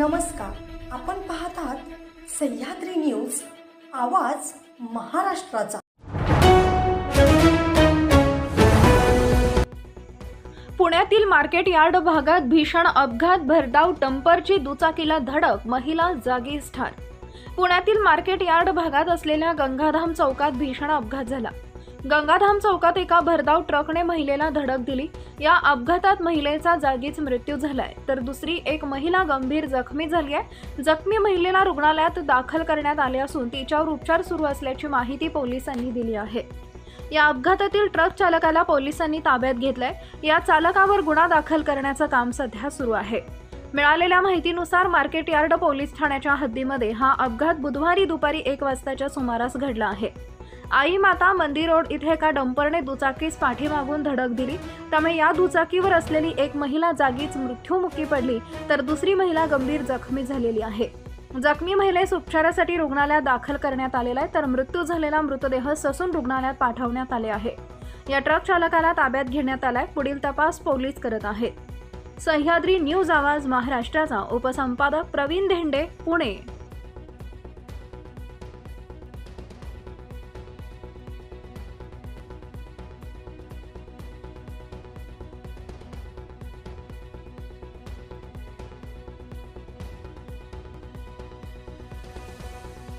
नमस्कार. आपण पाहत आहात सह्याद्री न्यूज आवाज महाराष्ट्राचा. पुण्यातील मार्केट यार्ड भागात भीषण अपघात भरधाव टंपरची दुचाकीला धडक महिला जागीच ठार. पुण्यातील मार्केट यार्ड भागात असलेल्या गंगाधाम चौकात भीषण अपघात झाला. गंगाधाम चौकात एका भरधाव ट्रकने महिलेला धडक दिली. या अपघातात महिलेचा जागीच मृत्यू झालाय. तर दुसरी एक महिला गंभीर जखमी झाली आहे. जखमी महिलेला रुग्णालयात दाखल करण्यात आले असून तिच्यावर उपचार सुरू असल्याची माहिती पोलिसांनी दिली आहे. या अपघातातील ट्रक चालकाला पोलिसांनी ताब्यात घेतलंय. या चालकावर गुन्हा दाखल करण्याचं काम सध्या सुरू आहे. मिळालेल्या माहितीनुसार मार्केट यार्ड पोलीस ठाण्याच्या हद्दीमध्ये हा अपघात बुधवारी दुपारी एक वाजताच्या सुमारास घडला आहे. आई माता मंदिर रोड इथे एका डंपरने दुचाकीस पाठीमागून धडक दिली. त्यामुळे या दुचाकीवर असलेली एक महिला जागीच मृत्यूमुखी पडली तर दुसरी महिला गंभीर जखमी झालेली आहे. जखमी महिलेस उपचारासाठी रुग्णालयात दाखल करण्यात आलेला आहे तर मृत्यू झालेला मृतदेह ससून रुग्णालयात पाठवण्यात आले आहे. या ट्रक चालकाला ताब्यात घेण्यात आलाय पुढील तपास पोलीस करत आहेत. सह्याद्री न्यूज आवाज महाराष्ट्राचा उपसंपादक प्रवीण धेंडे पुणे.